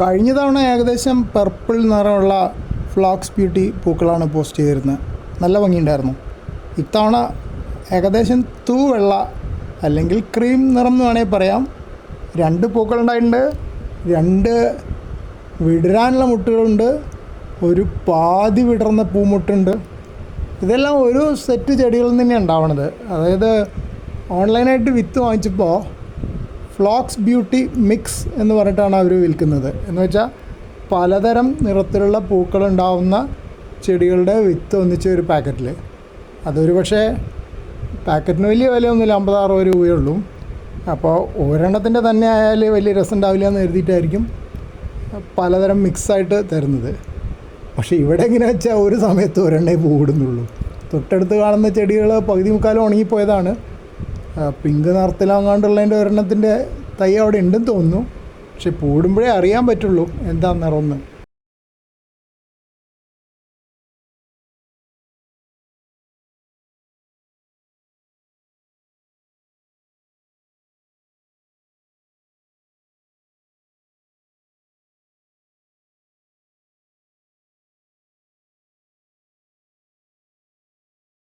കഴിഞ്ഞ തവണ ഏകദേശം പർപ്പിൾ നിറമുള്ള ഫ്ലോക്സ് ബ്യൂട്ടി പൂക്കളാണ് പോസ്റ്റ് ചെയ്തിരുന്നത്. നല്ല ഭംഗിയുണ്ടായിരുന്നു. ഇത്തവണ ഏകദേശം തൂവെള്ള അല്ലെങ്കിൽ ക്രീം നിറം എന്ന് വേണമെങ്കിൽ പറയാം. രണ്ട് പൂക്കളുണ്ടായിട്ടുണ്ട് രണ്ട് വിടരാനുള്ള മുട്ടുകളുണ്ട്. ഒരു പാതി വിടർന്ന പൂമുട്ടുണ്ട്. ഇതെല്ലാം ഒരു സെറ്റ് ചെടികളിൽ നിന്ന് ഉണ്ടാവണത്. അതായത് ഓൺലൈനായിട്ട് വിത്ത് വാങ്ങിച്ചപ്പോൾ ഫ്ലോക്സ് ബ്യൂട്ടി മിക്സ് എന്ന് പറഞ്ഞിട്ടാണ് അവർ വിൽക്കുന്നത്. എന്ന് വെച്ചാൽ പലതരം നിറത്തിലുള്ള പൂക്കളുണ്ടാവുന്ന ചെടികളുടെ വിത്ത് ഒന്നിച്ച ഒരു പാക്കറ്റിൽ അതൊരു പക്ഷേ പാക്കറ്റിന് വലിയ വിലയൊന്നുമില്ല അമ്പത് അറുപത് രൂപയേ ഉള്ളൂ. അപ്പോൾ ഒരെണ്ണത്തിന്റെ തന്നെ ആയാൽ വലിയ രസം ഉണ്ടാവില്ല എന്ന് എഴുതിയിട്ടായിരിക്കും പലതരം മിക്സായിട്ട് തരുന്നത്. പക്ഷേ ഇവിടെ എങ്ങനെ വെച്ചാൽ ഒരു സമയത്ത് ഒരെണ്ണേ പൂവിടുന്നുള്ളൂ. തൊട്ടടുത്ത് കാണുന്ന ചെടികൾ പകുതി മുക്കാലും ഉണങ്ങിപ്പോയതാണ്. പിങ്ക് നിറത്തിലാങ്ങാണ്ടുള്ളതിന്റെ ഒരെണ്ണത്തിന്റെ തൈ അവിടെ ഉണ്ടെന്ന് തോന്നുന്നു. പക്ഷെ പൂടുമ്പോഴേ അറിയാൻ പറ്റുള്ളൂ എന്താ നിറമെന്ന്.